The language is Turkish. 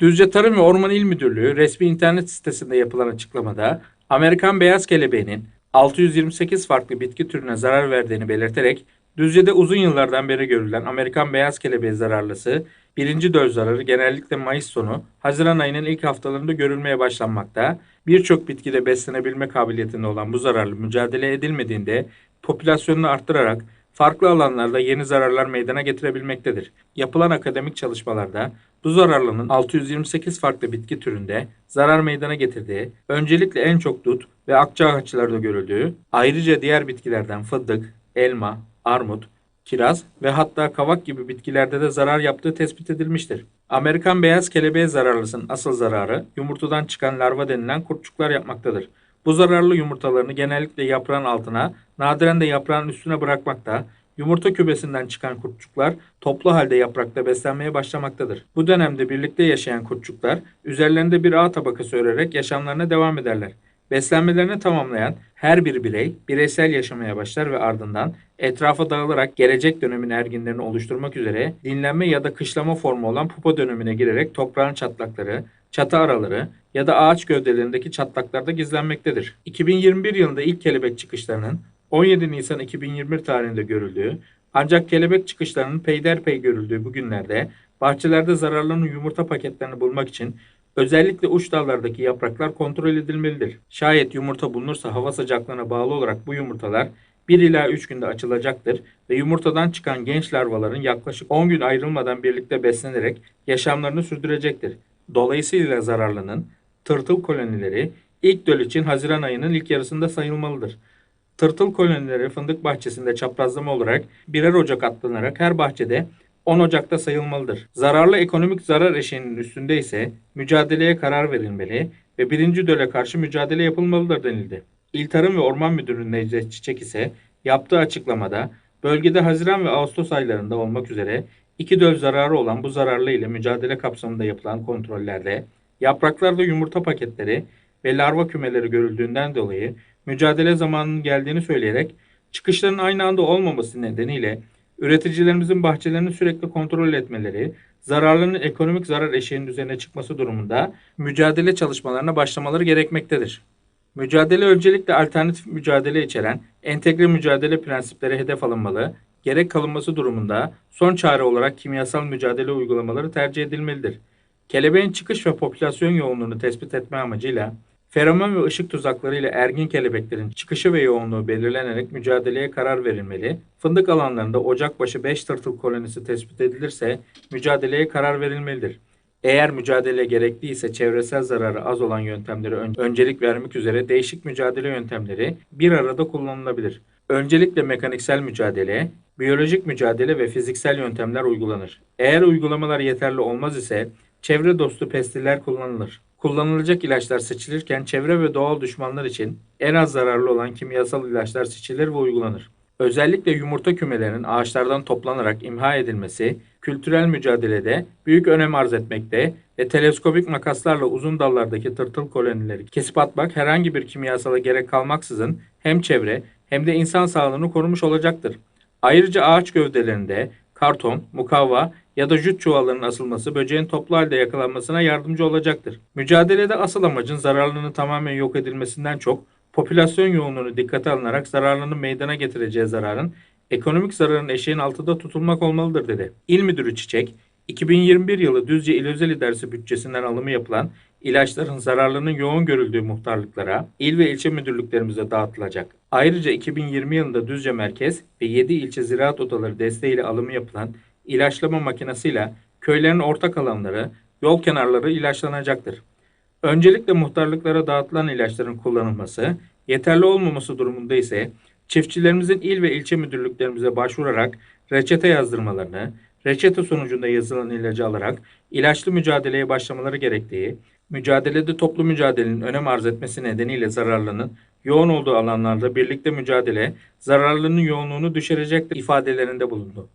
Düzce Tarım ve Orman İl Müdürlüğü resmi internet sitesinde yapılan açıklamada Amerikan beyaz kelebeğinin 628 farklı bitki türüne zarar verdiğini belirterek Düzce'de uzun yıllardan beri görülen Amerikan beyaz kelebeği zararlısı birinci döl zararı genellikle Mayıs sonu, Haziran ayının ilk haftalarında görülmeye başlanmakta. Birçok bitkide beslenebilme kabiliyetinde olan bu zararlı mücadele edilmediğinde popülasyonunu arttırarak farklı alanlarda yeni zararlar meydana getirebilmektedir. Yapılan akademik çalışmalarda bu zararlının 628 farklı bitki türünde zarar meydana getirdiği, öncelikle en çok dut ve akçaağaçlarda görüldüğü, ayrıca diğer bitkilerden fındık, elma, armut, kiraz ve hatta kavak gibi bitkilerde de zarar yaptığı tespit edilmiştir. Amerikan beyaz kelebeği zararlısının asıl zararı yumurtadan çıkan larva denilen kurtçuklar yapmaktadır. Bu zararlı yumurtalarını genellikle yaprağın altına, nadiren de yaprağın üstüne bırakmakta, yumurta kübesinden çıkan kurtçuklar toplu halde yaprakta beslenmeye başlamaktadır. Bu dönemde birlikte yaşayan kurtçuklar üzerlerinde bir ağ tabakası örerek yaşamlarına devam ederler. Beslenmelerini tamamlayan her bir birey bireysel yaşamaya başlar ve ardından etrafa dağılarak gelecek dönemin erginlerini oluşturmak üzere dinlenme ya da kışlama formu olan pupa dönemine girerek toprağın çatlakları, çatı araları ya da ağaç gövdelerindeki çatlaklarda gizlenmektedir. 2021 yılında ilk kelebek çıkışlarının 17 Nisan 2021 tarihinde görüldüğü ancak kelebek çıkışlarının peyderpey görüldüğü bu günlerde bahçelerde zararlanan yumurta paketlerini bulmak için özellikle uç dallardaki yapraklar kontrol edilmelidir. Şayet yumurta bulunursa hava sıcaklığına bağlı olarak bu yumurtalar 1 ila 3 günde açılacaktır ve yumurtadan çıkan genç larvaların yaklaşık 10 gün ayrılmadan birlikte beslenerek yaşamlarını sürdürecektir. Dolayısıyla zararlının tırtıl kolonileri ilk döl için Haziran ayının ilk yarısında sayılmalıdır. Tırtıl kolonileri fındık bahçesinde çaprazlama olarak birer ocak atlanarak her bahçede 10 Ocak'ta sayılmalıdır. Zararlı ekonomik zarar eşiğinin üstünde ise mücadeleye karar verilmeli ve birinci döle karşı mücadele yapılmalıdır denildi. İl Tarım ve Orman Müdürü Necdet Çiçek ise yaptığı açıklamada bölgede Haziran ve Ağustos aylarında olmak üzere iki döl zararı olan bu zararlı ile mücadele kapsamında yapılan kontrollerde yapraklarda yumurta paketleri ve larva kümeleri görüldüğünden dolayı mücadele zamanının geldiğini söyleyerek çıkışların aynı anda olmaması nedeniyle üreticilerimizin bahçelerini sürekli kontrol etmeleri, zararlarının ekonomik zarar eşiğinin üzerine çıkması durumunda mücadele çalışmalarına başlamaları gerekmektedir. Mücadele öncelikle alternatif mücadele içeren entegre mücadele prensipleri hedef alınmalı, gerek kalınması durumunda son çare olarak kimyasal mücadele uygulamaları tercih edilmelidir. Kelebeğin çıkış ve popülasyon yoğunluğunu tespit etme amacıyla feromon ve ışık tuzakları ile ergin kelebeklerin çıkışı ve yoğunluğu belirlenerek mücadeleye karar verilmeli. Fındık alanlarında ocakbaşı 5 tırtıl kolonisi tespit edilirse mücadeleye karar verilmelidir. Eğer mücadele gerekliyse çevresel zararı az olan yöntemlere ön- öncelik vermek üzere değişik mücadele yöntemleri bir arada kullanılabilir. Öncelikle mekaniksel mücadele, biyolojik mücadele ve fiziksel yöntemler uygulanır. Eğer uygulamalar yeterli olmaz ise çevre dostu pestiller kullanılır. Kullanılacak ilaçlar seçilirken çevre ve doğal düşmanlar için en az zararlı olan kimyasal ilaçlar seçilir ve uygulanır. Özellikle yumurta kümelerinin ağaçlardan toplanarak imha edilmesi, kültürel mücadelede büyük önem arz etmekte ve teleskopik makaslarla uzun dallardaki tırtıl kolonileri kesip atmak herhangi bir kimyasala gerek kalmaksızın hem çevre hem de insan sağlığını korumuş olacaktır. Ayrıca ağaç gövdelerinde karton, mukavva ya da jüt çuvallarının asılması böceğin toplu halde yakalanmasına yardımcı olacaktır. Mücadelede asıl amacın zararlının tamamen yok edilmesinden çok popülasyon yoğunluğunu dikkate alınarak zararlının meydana getireceği zararın ekonomik zararın eşiğin altında tutulmak olmalıdır dedi. İl Müdürü Çiçek, 2021 yılı Düzce İl Özel İdaresi bütçesinden alımı yapılan ilaçların zararlarının yoğun görüldüğü muhtarlıklara, il ve ilçe müdürlüklerimize dağıtılacak. Ayrıca 2020 yılında Düzce Merkez ve 7 ilçe ziraat odaları desteğiyle alımı yapılan ilaçlama makinesiyle köylerin ortak alanları, yol kenarları ilaçlanacaktır. Öncelikle muhtarlıklara dağıtılan ilaçların kullanılması, yeterli olmaması durumunda ise çiftçilerimizin il ve ilçe müdürlüklerimize başvurarak reçete yazdırmalarını, reçete sonucunda yazılan ilacı alarak ilaçlı mücadeleye başlamaları gerektiği, mücadelede toplu mücadelenin önem arz etmesi nedeniyle zararlının yoğun olduğu alanlarda birlikte mücadele zararlının yoğunluğunu düşürecektir ifadelerinde bulundu.